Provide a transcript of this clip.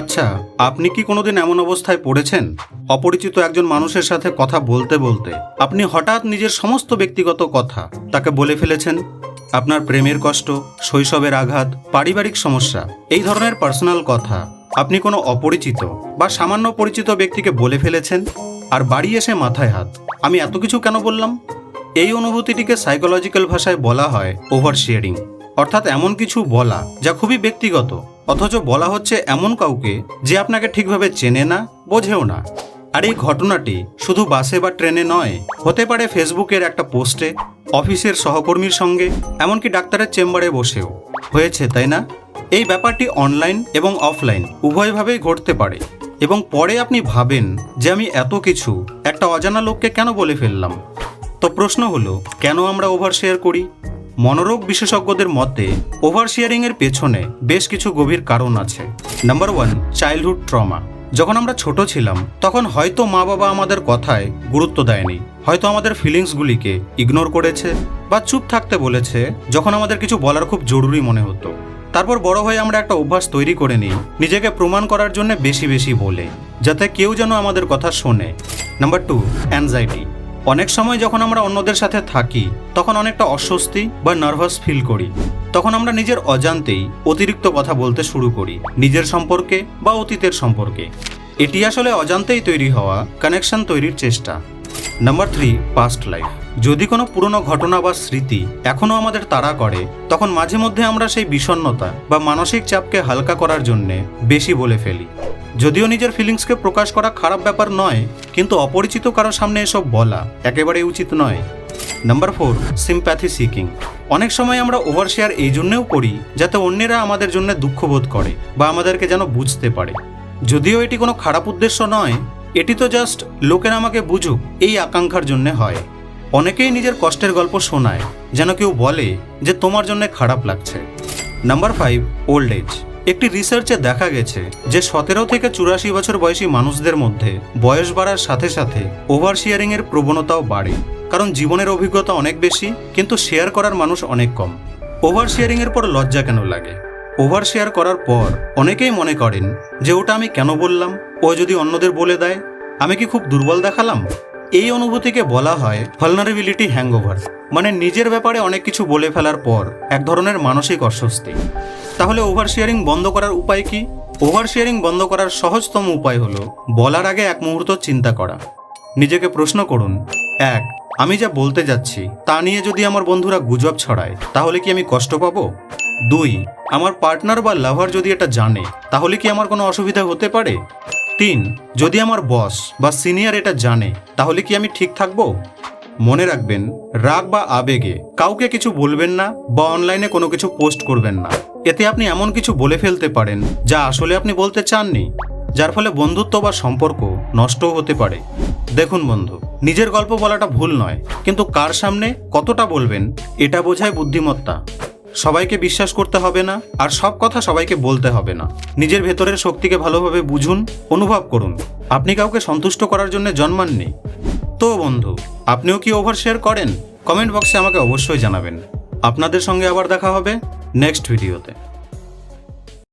আচ্ছা আপনি কি কোনোদিন এমন অবস্থায় পড়েছেন? অপরিচিত একজন মানুষের সাথে কথা বলতে বলতে আপনি হঠাৎ নিজের সমস্ত ব্যক্তিগত কথা তাকে বলে ফেলেছেন? আপনার প্রেমের কষ্ট, শৈশবের আঘাত, পারিবারিক সমস্যা, এই ধরনের পার্সোনাল কথা আপনি কোনো অপরিচিত বা সামান্য পরিচিত ব্যক্তিকে বলে ফেলেছেন? আর বাড়ি এসে মাথায় হাত, আমি এত কিছু কেন বললাম? এই অনুভূতিটিকে সাইকোলজিক্যাল ভাষায় বলা হয় ওভার শেয়ারিং অর্থাৎ এমন কিছু বলা যা খুবই ব্যক্তিগত। অথচ বলা হচ্ছে এমন কাউকে যে আপনাকে ঠিকভাবে চেনে না, বোঝেও না। আর এই ঘটনাটি শুধু বাসে বা ট্রেনে নয়, হতে পারে ফেসবুকের একটা পোস্টে, অফিসের সহকর্মীর সঙ্গে, এমনকি ডাক্তারের চেম্বারে বসেও। হয়েছে, তাই না? এই ব্যাপারটি অনলাইন এবং অফলাইন উভয়ভাবেই ঘটতে পারে। এবং পরে আপনি ভাবেন যে আমি এত কিছু একটা অজানা লোককে কেন বলে ফেললাম? তো প্রশ্ন হলো, কেন আমরা ওভার শেয়ার করি? মনোরোগ বিশেষজ্ঞদের মতে ওভার এর পেছনে বেশ কিছু গভীর কারণ আছে। নাম্বার ওয়ান চাইল্ডহুড ট্রমা যখন আমরা ছোট ছিলাম, তখন হয়তো মা বাবা আমাদের কথায় গুরুত্ব দেয়নি। হয়তো আমাদের ফিলিংসগুলিকে ইগনোর করেছে বা চুপ থাকতে বলেছে যখন আমাদের কিছু বলার খুব জরুরি মনে হতো। তারপর বড় হয়ে আমরা একটা অভ্যাস তৈরি করে নিই, নিজেকে প্রমাণ করার জন্য বেশি বেশি বলে, যাতে কেউ যেন আমাদের কথা শোনে। নাম্বার টু অ্যাংজাইটি অনেক সময় যখন আমরা অন্যদের সাথে থাকি, তখন অনেকটা অস্বস্তি বা নার্ভাস ফিল করি। তখন আমরা নিজের অজান্তেই অতিরিক্ত কথা বলতে শুরু করি, নিজের সম্পর্কে বা অতীতের সম্পর্কে। এটি আসলে অজান্তেই তৈরি হওয়া কানেকশন তৈরির চেষ্টা। নাম্বার থ্রি পাস্ট লাইফ যদি কোনো পুরনো ঘটনা বা স্মৃতি এখনও আমাদের তাড়া করে, তখন মাঝে মধ্যে আমরা সেই বিষণ্ণতা বা মানসিক চাপকে হালকা করার জন্যে বেশি বলে ফেলি। যদিও নিজের ফিলিংসকে প্রকাশ করা খারাপ ব্যাপার নয়, কিন্তু অপরিচিত কারও সামনে এসব বলা একেবারেই উচিত নয়। নাম্বার ফোর সিম্প্যাথি সিকিং অনেক সময় আমরা ওভার শেয়ার এই জন্যেও করি যাতে অন্যেরা আমাদের জন্য দুঃখ বোধ করে বা আমাদেরকে যেন বুঝতে পারে। যদিও এটি কোনো খারাপ উদ্দেশ্য নয়, এটি তো জাস্ট লোকেরা আমাকে বুঝুক, এই আকাঙ্ক্ষার জন্য হয়। অনেকেই নিজের কষ্টের গল্প শোনায়, যেন কেউ বলে যে তোমার জন্য খারাপ লাগছে। নাম্বার ফাইভ ওল্ড এজ একটি রিসার্চে দেখা গেছে যে সতেরো থেকে চুরাশি বছর বয়সী মানুষদের মধ্যে বয়স বাড়ার সাথে সাথে ওভার শেয়ারিং এর প্রবণতাও বাড়ে। কারণ জীবনের অভিজ্ঞতা অনেক বেশি, কিন্তু শেয়ার করার মানুষ অনেক কম। ওভার এর পর লজ্জা কেন লাগে? ওভার শেয়ার করার পর অনেকেই মনে করেন যে ওটা আমি কেন বললাম? ও যদি অন্যদের বলে দেয়, আমি কি খুব দুর্বল দেখালাম? এই অনুভূতিকে বলা হয় ভালনারেবিলিটি হ্যাংওভার মানে নিজের ব্যাপারে অনেক কিছু বলে ফেলার পর এক ধরনের মানসিক অস্বস্তি। তাহলে ওভার শেয়ারিং বন্ধ করার উপায় কি? ওভার শেয়ারিং বন্ধ করার সহজতম উপায় হলো বলার আগে এক মুহূর্ত চিন্তা করা। নিজেকে প্রশ্ন করুন, এক, আমি যা বলতে যাচ্ছি তা নিয়ে যদি আমার বন্ধুরা গুজব ছড়ায়, তাহলে কি আমি কষ্ট পাবো? দুই, আমার পার্টনার বা লাভার যদি এটা জানে, তাহলে কি আমার কোনো অসুবিধা হতে পারে? তিন, যদি আমার বস বা সিনিয়র এটা জানে, তাহলে কি আমি ঠিক থাকব? মনে রাখবেন, রাগ বা আবেগে কাউকে কিছু বলবেন না বা অনলাইনে কোনো কিছু পোস্ট করবেন না। এতে আপনি এমন কিছু বলে ফেলতে পারেন যা আসলে আপনি বলতে চাননি, যার ফলে বন্ধুত্ব বা সম্পর্ক নষ্টও হতে পারে। দেখুন বন্ধু, নিজের গল্প বলাটা ভুল নয়, কিন্তু কার সামনে কতটা বলবেন, এটা বোঝায় বুদ্ধিমত্তা। সবাইকে বিশ্বাস করতে হবে না, আর সব কথা সবাইকে বলতে হবে না। নিজের ভেতরের শক্তিকে ভালোভাবে বুঝুন, অনুভব করুন। আপনি কাউকে সন্তুষ্ট করার জন্য জন্মাননি। তো বন্ধু আপনিও কি ওভার শেয়ার করেন? কমেন্ট বক্সে আমাকে অবশ্যই জানাবেন। আপনাদের সঙ্গে আবার দেখা হবে নেক্সট ভিডিওতে